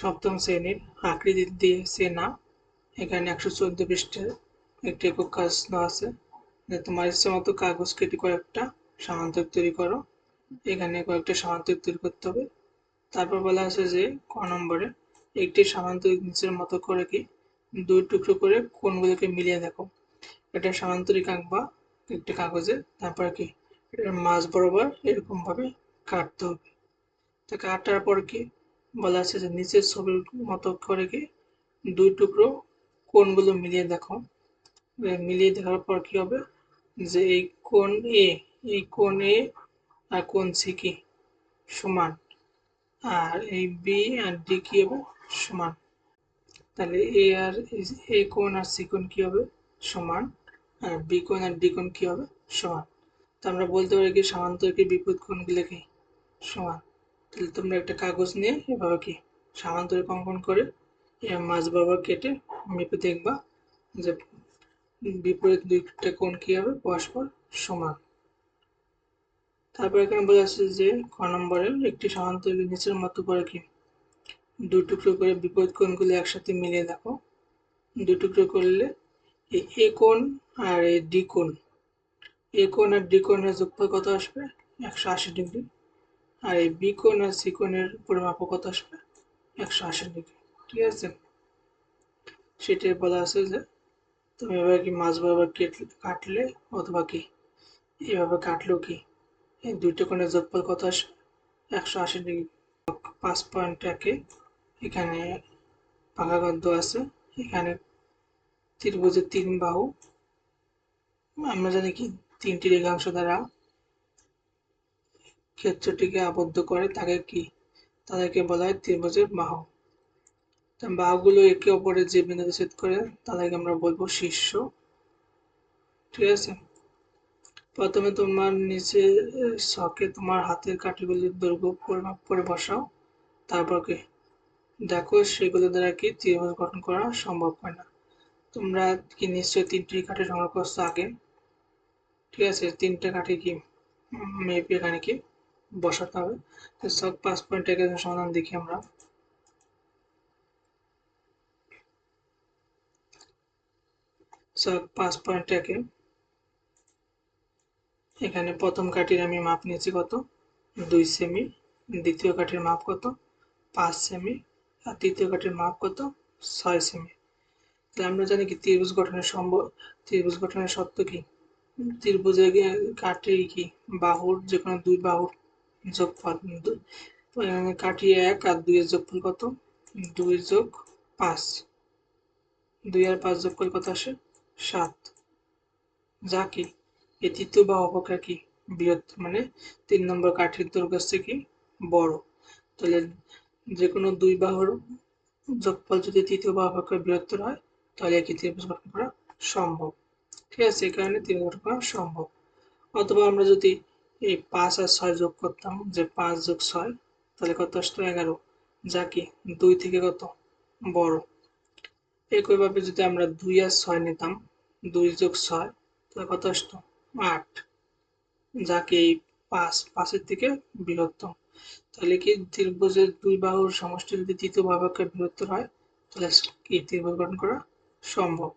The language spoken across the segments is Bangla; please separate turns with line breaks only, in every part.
সপ্তম শ্রেণির আকৃতি দিয়েছে না এখানে একশো চোদ্দ পৃষ্ঠের একটি একক কাজ আছে। তোমার ইচ্ছে মতো কাগজ কেটে কয়েকটা সামান্তরিক তৈরি করো। এখানে কয়েকটা সামান্তরিক তৈরি করতে হবে। তারপর বলা আছে যে ক নম্বরে একটি সামান্তরিক নিচের মতো করে কি দুই টুকরো করে কোনগুলোকে মিলিয়ে দেখো। এটা সামান্তরিক আঁকবা একটি কাগজে। তারপর কি এটার মাছ বরাবর এরকম ভাবে কাটতে হবে। তো কাটার পর কি বলা আছে যে নিচের ছবির মতো করে কি দুই টুকরো কোণগুলো মিলিয়ে দেখো। মিলিয়ে দেখার পর কি হবে? যে এই কোণ এ এই কোণ এ আর কোণ সি কি সমান? আর এই বি আর ডি কি হবে সমান? তাহলে এ আর এ কোণ আর সি কোণ কি হবে সমান? আর বি কোণ আর ডি কোণ কি হবে সমান? তো আমরা বলতে পারি কি সামান্তরিকের বিপরীত কোণগুলো কি সমান? তাহলে তোমরা একটা কাগজ নিয়ে এভাবে কি সামান্তরিক অঙ্কন করে মাছ বরাবর কেটে মেপে দেখবা যে বিপরীত দুইটা কোণ কি হবে, পরস্পর সমান। তারপর এখানে বোঝা যাচ্ছে যে ক নম্বরে একটি সামান্তরিক নিচের মতো করে কি? দুই টুকরো করে বিপরীত কোণগুলো একসাথে মিলিয়ে দেখো। দুই টুকরো করলে এই এ কোণ আর এই ডি কোণ। এ কোণ আর ডি কোণের যোগফল কত আসবে? একশো আশি ডিগ্রি। আর এই বি কোণ আর সি কোণের পরিমাপক কত আসবে একশো আশি ডিগ্রি, ঠিক আছে? সেটাই বলা আছে যে তুমি এবার কি মাছ বরাবর কেটলে অথবা কি? এভাবে কাটলেও কি? এই দুইটা কোণের যোগফল কত আসবে একশো আশি ডিগ্রি। পাঁচ পয়েন্ট একে এখানে পাকা গদ্য আছে, এখানে ত্রিভুজের তিন বাহু। আমরা জানি কি? তিনটি রেখাংশ দ্বারা ক্ষেত্রটিকে আবদ্ধ করে তাকে কি? তাদেরকে বলা হয় ত্রিভুজের বাহু। বাহুগুলো একে অপরের যে বিন্দুতে ছেদ করে, তাদেরকে আমরা বলব শীর্ষ। ঠিক আছে? প্রথমে তোমার নিচে শখে তোমার হাতের কাঠিগুলির দৈর্ঘ্য পরিমাপ করে বসাও। তারপর কি? দেখো সেগুলো দ্বারা কি ত্রিভুজ গঠন করা সম্ভব হয় না। তোমরা কি নিশ্চয়ই তিনটি কাঠি সংগ্রহ করছ আগে? ঠিক আছে, তিনটে কাঠি কি? মেপে এখানে কি? বসাতে হবে। তো সব পাঁচ পয়েন্ট একের সমাধান দেখি আমরা। সব পাঁচ পয়েন্ট একে এখানে প্রথম কাঠির আমি মাপ নিয়েছি কত? দুই সেমি দ্বিতীয় কাঠির মাপ কত? পাঁচ সেমি আর তৃতীয় কাঠির মাপ কত? ছয় সেমি তাহলে আমরা জানি কি ত্রিভুজ গঠনের সম্ভব ত্রিভুজ গঠনের সত্য কি? ত্রিভুজে কাঠে কি? বাহুর যে কোনো দুই বাহুর যোগফল এখানে কাঠি এক আর দুইয়ের যোগফল কত? দুই যোগ পাঁচ। দুই আর পাঁচ যোগ করে কত আসে? সাত। যা কি? এই তৃতীয় বা অপেক্ষা কি? বৃহৎ মানে তিন নম্বর কাঠির দৈর্ঘ্য কি? বড়। তাহলে যে কোনো দুই বাহুর যোগফল যদি তৃতীয় বা অপেক্ষা বৃহত্তর হয়, তাহলে কি ত্রিভুজ গঠন করা সম্ভব। ঠিক আছে এই কারণে ত্রিভুজ গঠন করা সম্ভব। অথবা আমরা যদি এই পাঁচ আর ছয় যোগ করতাম, যে পাঁচ যোগ ছয়, তাহলে কত আসতো? এগারো। যা কি দুই থেকে কত? বড়। একইভাবে যদি আমরা দুই আর ছয় নিতাম, দুই যোগ ছয়, তাহলে কত আসতো? আট। যা কি এই পাঁচ, পাঁচের থেকে বৃহত্তম তাহলে কি ত্রিভুজের দুই বাহুর সমষ্টি যদি তৃতীয় বাহুকে বৃহত্তর হয়, তাহলে কি ত্রিভুজ গঠন করা সম্ভব?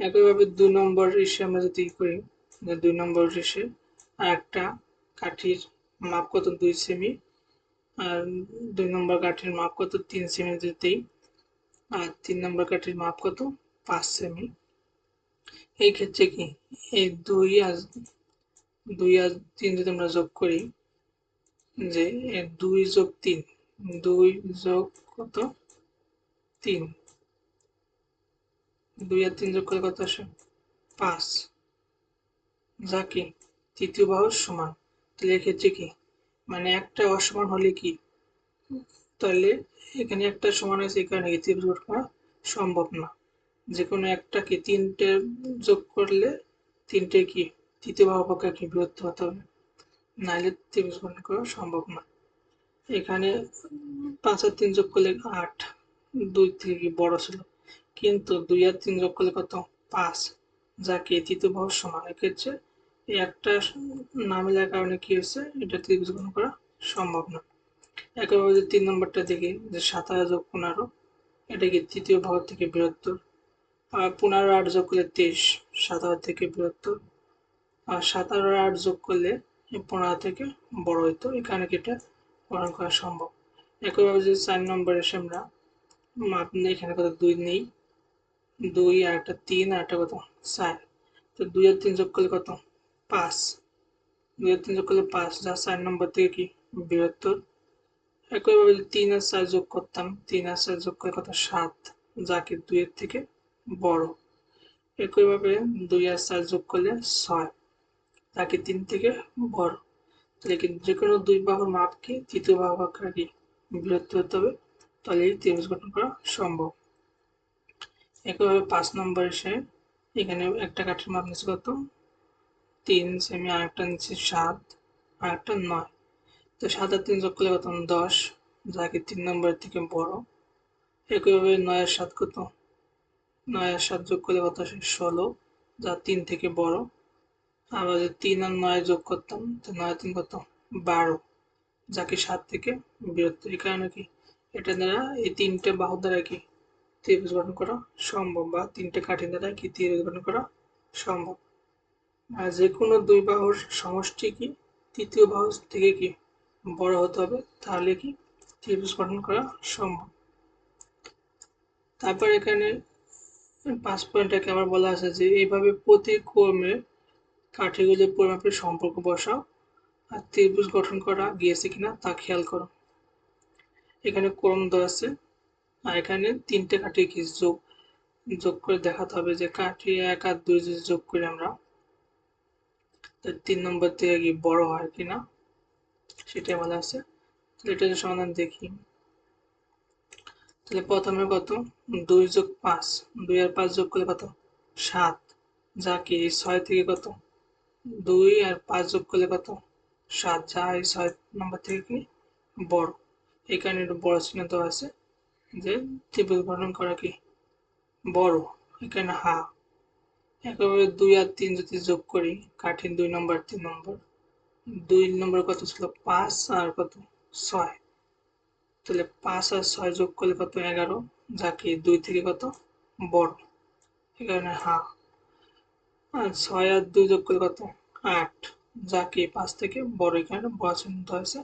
একইভাবে দুই নম্বর রিসে আমরা যদি করি দুই নম্বর রিসে আর একটা কাঠির মাপ কত? দুই সেমি আর দুই নম্বর কাঠির মাপ কত? তিন সেমি দিতেই, আর তিন নম্বর কাঠির মাপ কত? পাঁচ সেমি এই ক্ষেত্রে কি? এই দুই আর দুই আর তিন যদি আমরা যোগ করি, যে দুই যোগ তিন, দুই যোগ কত? তিন। দুই আর তিন যোগ করে কত আসে? পাঁচ। যা কি? তৃতীয় বাহুর সমান। তাহলে এক্ষেত্রে কি? মানে একটা অসমান হলে কি? তাহলে এখানে একটা সমান হয়েছে এখানে ত্রিভুজ করা সম্ভব না। যে কোনো একটা কি তিনটে যোগ করলে তিনটে কি? তৃতীয় বাহু পক্ষে কি বিরুদ্ধ হতে হবে। নাহলে ত্রিভুজ গঠন করা সম্ভব না। এখানে পাঁচ আর তিন যোগ করলে আট, দুই থেকে বড় ছিল। কিন্তু দুই আর তিন যোগ করলে কত? পাঁচ। যাকে তৃতীয় বাহুর সমান। এক্ষেত্রে এই একটা না মেলার কারণে কি হয়েছে, এটা ত্রিভুজ গঠন করা সম্ভব না। একইভাবে যদি তিন নম্বরটা দেখি, যে সাতাশ যোগ পনেরো, এটা কি তৃতীয় ভাগ থেকে বৃহত্তর? আর পনেরো আট যোগ করলে তেইশ, সাতাশ থেকে বৃহত্তর। আর সাতারো আট যোগ করলে পনেরো থেকে বড় হইতো এখানে কি এটা গ্রহণ করা সম্ভব? একইভাবে যদি চার নম্বর এসে আমরা মাপ নেই, এখানে কত দুই নেই, দুই আর একটা তিন, আর একটা কত চার। তো দুই আর তিন যোগ করলে কত? পাঁচ। দুই আর তিন যোগ করলে পাঁচ, যা চার নম্বর থেকে কি? বৃহত্তর একইভাবে তিন আর চার যোগ করতাম, তিন আর চার যোগ করলে কত? সাত। যা কি দুইয়ের থেকে বড়। একইভাবে দুই আর চার যোগ করলে ছয়। যা কি তিন থেকে বড়। তাহলে কি যে কোনো দুই বাহুর মাপ কি? তৃতীয় বাহু আকার কি? বৃহত্তর হতে হবে। তাহলে এই ত্রিভুজ গঠন করা সম্ভব। একইভাবে পাঁচ নম্বর এসে এখানে একটা কাঠের মাপ নিচ্ছে কত তিন, সেমি আরেকটা নিচ্ছে সাত আরেকটা নয়। তো সাত আর তিন যোগ করলে কত? দশ। যাকে তিন নম্বরের থেকে বড়। একইভাবে নয়ের সাত কত? নয়ের সাত যোগ করলে কত আসে? ষোলো। যা তিন থেকে বড়। আবার যদি তিন আর নয় যোগ করতাম, তো নয় তিন কত? বারো। যাকে সাত থেকে বৃহত্তর। এই কারণে কি? এটা দ্বারা এই তিনটে বাহু দ্বারা কি? ত্রিভুজ গঠন করা সম্ভব, বা তিনটে কাঠি দ্বারা কি ত্রিভুজ গঠন করা সম্ভব? যে কোনো দুই বাহুর সমষ্টি কি? তৃতীয় বাহু থেকে কি বড় হতে হবে? তাহলে কি? ত্রিভুজ গঠন করা সম্ভব। তারপর এখানে পাঁচ পয়েন্টটাকে আবার বলা আছে যে, এইভাবে প্রতি ক্রমে কাঠিগুলির পরিমাপের সম্পর্ক বসাও আর ত্রিভুজ গঠন করা গিয়েছে কিনা তা খেয়াল করো। এখানে ক্রম দেওয়া আছে আর এখানে তিনটে কাঠি কি যোগ যোগ করে দেখাতে হবে যে কাঠি এক আর দুই যদি যোগ করি আমরা তিন নম্বর থেকে কি বড় হয় কিনা? সেটাই বলা আছে। তাহলে এটা যদি সমাধান দেখি। তাহলে প্রথমে কত? দুই যোগ পাঁচ। দুই আর পাঁচ যোগ করলে কত? সাত। যা কি ছয় থেকে কত? দুই আর পাঁচ যোগ করলে কত? সাত। যা, এই ছয় নম্বর থেকে কি? বড়। এই কারণে একটু বড় চিহ্ন তো আছে যে ত্রিভুজ গঠন করা কি? বড়। এখানে হা। একইভাবে দুই আর তিন যদি যোগ করি কাঠিন দুই নম্বর, তিন নম্বর, দুই নম্বর কত ছিল? পাঁচ আর কত? ছয়। তাহলে পাঁচ আর ছয় যোগ করলে কত? এগারো। যা কি দুই থেকে কত? বড়। এখানে হা আর ছয় আর দুই যোগ করলে কত? আট। যা কি পাঁচ থেকে বড় এখানে বড় চিহ্ন হয়েছে।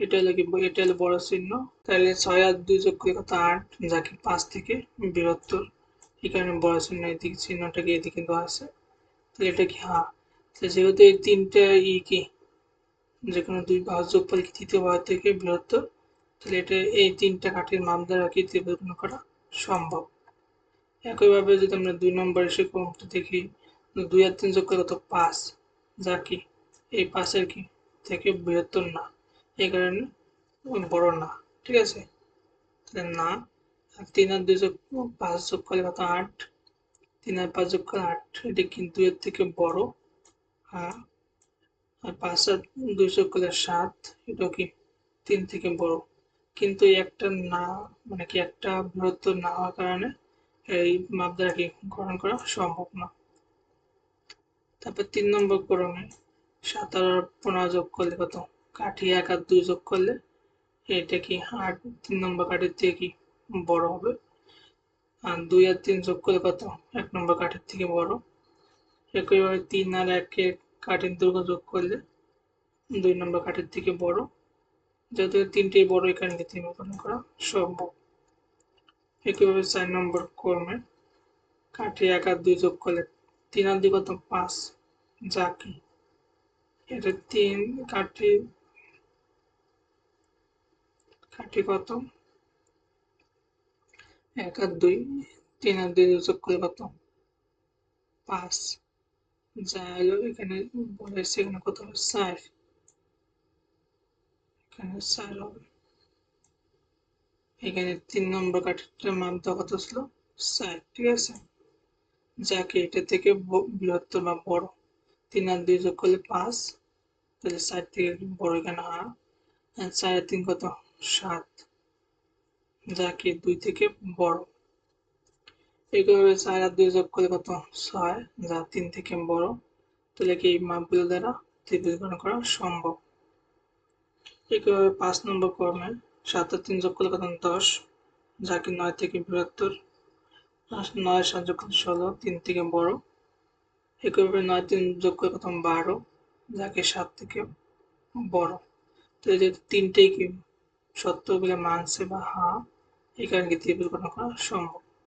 এটা হলো কি? এটা হলো বড় চিহ্ন। তাহলে ছয় আর দুই যোগ করলে কত? আট। যা কি পাঁচ থেকে বৃহত্তর। এখানে বড় চিহ্ন এদিকে চিহ্নটাকে এদিকে দেওয়া আছে তাহলে এটা কি? হা তাহলে যেহেতু এই তিনটা ই কি? যে কোনো দুই বাহু যোগফল কি? তৃতীয় বাহু থেকে বৃহত্তর। তাহলে এটা এই তিনটা কাঠের মান দ্বারা কি ত্রিভুজ করা সম্ভব? একইভাবে যদি আমরা দুই নম্বর এসে ক্রমটা দেখি দুই আর তিন যোগ করে কত? পাঁচ। যা কি? এই পাঁচের কি? থেকে বৃহত্তর না। এই কারণে বড় না। ঠিক আছে? তাহলে না। তিন আর দুই যোগ পাঁচ যোগ করলে কত? আট। তিন আর পাঁচ যোগ করলে আট। এটি কিন্তু এর থেকে বড়। হ্যাঁ। আর পাঁচ আর দুই যোগ করলে সাত। এটাও কি তিন থেকে বড়। কিন্তু একটা না মানে কি একটা বৃহত্তর না হওয়ার কারণে এই মাপ দ্বারা কি গ্রহণ করা সম্ভব না। তারপর তিন নম্বর ক্রমে সাত আর পনেরো যোগ করলে কত? কাঠি এক আর দুই যোগ করলে এটা কি আট? তিন নম্বর কাঠির থেকে কি বড় হবে। আর দুই আর তিন যোগ করলে কত? এক নম্বর কাঠের থেকে বড়। একইভাবে তিন আর একে কাঠের দুর্গ যোগ করলে দুই নম্বর কাঠের থেকে বড়। যেহেতু তিনটেই বড় এখানে তিনকরণ করা সম্ভব। একইভাবে চার নম্বর কর্মে কাঠি এক আর দুই যোগ করলে তিন আর দুই কত? পাঁচ। যা কি এটা তিন কাঠি কাঠি কত? এক আর দুই, তিন আর দুই যোগ করলে কত? পাঁচ। যা হলো এখানে বলেছে এখানে কত হবে? চার। এখানে হবে। এখানে তিন নম্বর কাঠিটার মান তো কত ছিল? চার, ঠিক আছে? যাকে, এটা থেকে বৃহত্তর বা বড়। তিন আর দুই যোগ করলে পাঁচ, তাহলে চার থেকে বড় এখানে হা চার তিন কত? সাত। যাকে দুই থেকে বড়। এইভাবে চার আর দুই যোগ করলে কত? ছয়। যা তিন থেকে বড়। তাহলে কি এই মাপগুলো দ্বারা ত্রিভুজ গণনা করা সম্ভব? একইভাবে পাঁচ নম্বর কর্মে সাত আর তিন যোগ করলে কত? দশ। যাকে নয় থেকে বৃহত্তর। নয়, সাত যোগ করলে ষোলো, তিন থেকে বড়। একইভাবে নয়, তিন যোগ করলে কত? বারো। যাকে সাত থেকে বড়। তো এই যে তিনটেই কি সত্য বলে মানছে বা হা এই কারণে দ্বিতীয় গঠন করা সম্ভব।